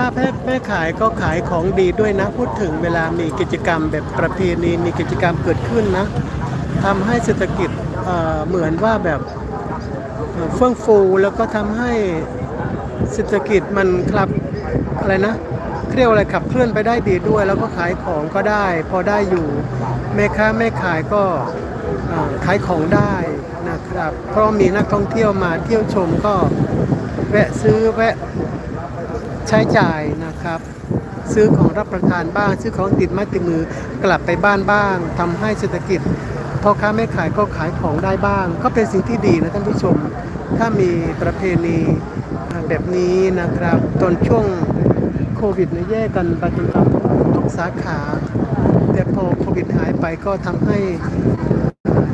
ค้าแม่แม่ขายก็ขายของดีด้วยนะ พูดถึงเวลามีกิจกรรมแบบประเพณีมีกิจกรรมเกิดขึ้นนะทำให้เศรษฐกิจเเหมือนว่าแบบเฟื่องฟูแล้วก็ทำให้เศรษฐกิจมันครับอะไรนะเรียกว่าอะไรขับเคลื่อนไปได้ดีด้วย แล้วก็ขายของก็ได้ พอได้อยู่แม่ค้าแม่ขายก็ขายของได้นะครับ เพราะมีนักท่องเที่ยวมาเที่ยวชมก็แวะซื้อแวะ ใช้จ่ายนะครับ ซื้อของรับประทานบ้าง ซื้อของติดไม้ติดมือกลับไปบ้านบ้างทำให้เศรษฐกิจพ่อค้าแม่ขายก็ขายของได้บ้าง ก็เป็นสิ่งที่ดีนะท่านผู้ชม ถ้ามีประเพณีแบบนี้นะครับ ตอนช่วงโควิดเนี่ยแยกกันไปจนตามทุกสาขา แต่พอโควิดหายไปก็ทำให้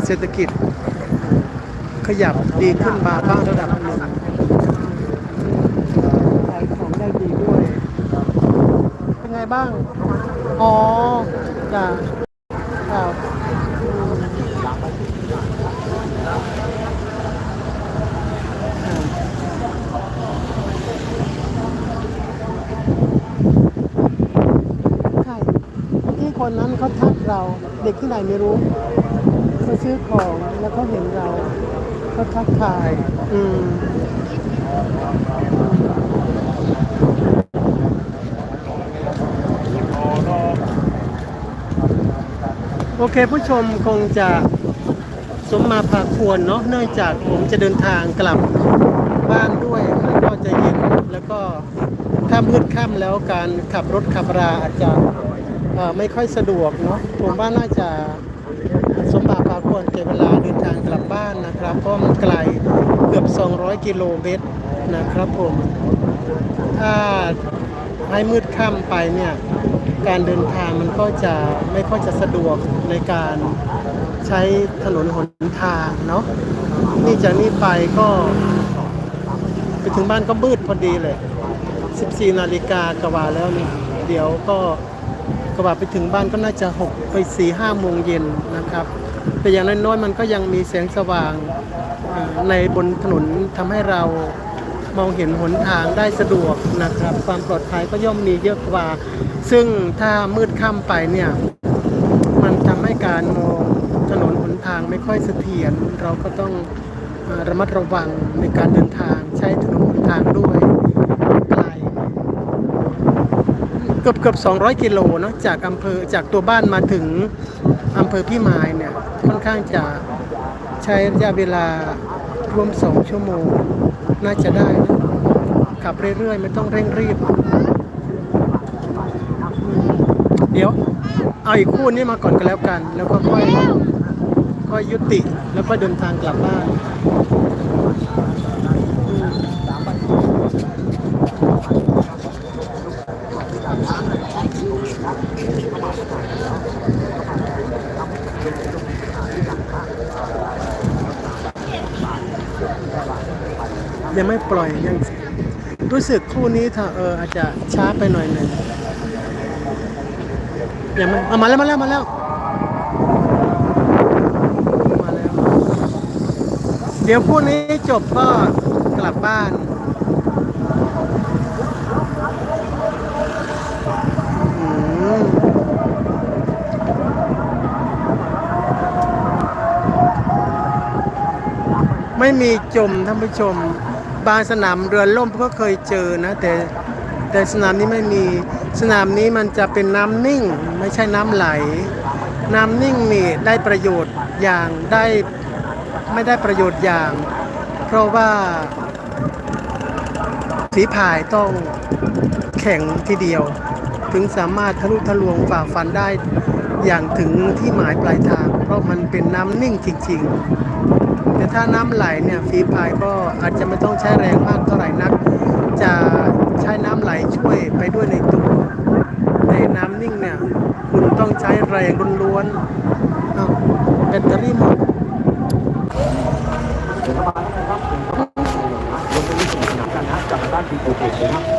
เศรษฐกิจขยับดีขึ้นมาบ้างระดับหนึ่ง ขายของได้ดีด้วย เป็นไง บ้าง อ๋อจ้ะครับอืมใช่เมื่อกี้คนนั้นเขาทักเราเด็กที่ไหนไม่รู้เขาซื้อของแล้วเขาเห็นเราเขาทักทาย อืม โอเคผู้ชมคงจะสมมาพาควรเนาะเนื่องจากผมจะเดินทางกลับบ้านด้วยมันก็จะเย็นแล้วก็ถ้ามืดค่ำแล้วการขับรถขับราอาจจะไม่ค่อยสะดวกเนาะผมว่าน่าจะสมมาพาควรเก็บเวลาเดินทางกลับบ้านนะครับ เพราะมันไกลเกือบ 200 กิโลเมตร นะครับผม ถ้าให้มืดค่ำไปเนี่ย การเดินทางมันก็จะไม่ค่อยจะสะดวกในการใช้ถนนหนทางเนาะ นี่จากนี้ไปก็ไปถึงบ้านก็มืดพอดีเลย 14 นาฬิกากว่าแล้วนี่ เดี๋ยวก็กว่าไปถึงบ้านก็น่าจะ6ไป4 5โมงเย็นนะครับ แต่อย่างน้อยๆมันก็ยังมีแสงสว่างในบนถนนทำให้เรา มองเห็นหนทางได้สะดวกนะครับ ความปลอดภัยก็ย่อมมีเยอะกว่า ซึ่งถ้ามืดค่ำไปเนี่ยมันทำให้การมองถนนหนทางไม่ค่อยเสถียรเราก็ต้องระมัดระวังในการเดินทางใช้ถนนหนทางด้วยไกลเกือบเกือบ200 กิโลเนอะจากอำเภอจากตัวบ้านมาถึงอำเภอพี่มายเนี่ยค่อนข้างจะใช้ระยะเวลา รวม2ชั่วโมง น่าจะได้นะขับเรื่อยๆ ไม่ต้องเร่งรีบ เดี๋ยว เอาอีกคู่นี้มาก่อนก็แล้วกัน แล้วก็ค่อยค่อยยุติแล้วก็เดินทางกลับบ้าน ยังไม่ปล่อยยังรู้สึกคู่นี้ถ้าเอออาจจะช้าไปหน่อยหนึ่งยังไม่เอามาแล้วมาแล้วมาแล้ว มาแล้ว เดี๋ยวคู่นี้จบก็กลับบ้านไม่มีจมท่านผู้ชม บางสนามเรือล่มก็เคยเจอนะ แต่แต่สนามนี้ไม่มีสนามนี้มันจะเป็นน้ำนิ่งไม่ใช่น้ำไหล น้ำนิ่งนี่ได้ประโยชน์อย่างได้ไม่ได้ประโยชน์อย่าง เพราะว่าฝีพายต้องแข็งทีเดียว ถึงสามารถทะลุทะลวงฝ่าฟันได้อย่างถึงที่หมายปลายทาง เพราะมันเป็นน้ำนิ่งจริง ๆ แต่ถ้าน้ำไหลเนี่ยฝีพายก็อาจจะไม่ต้องใช้แรงมากเท่าไหร่นัก จะใช้น้ำไหลช่วยไปด้วยในตัวในน้ำนิ่งเนี่ยคุณต้องใช้แรงล้วนๆเอาแบตเตอรี่หมดจากด้านทีโอเคนะครับ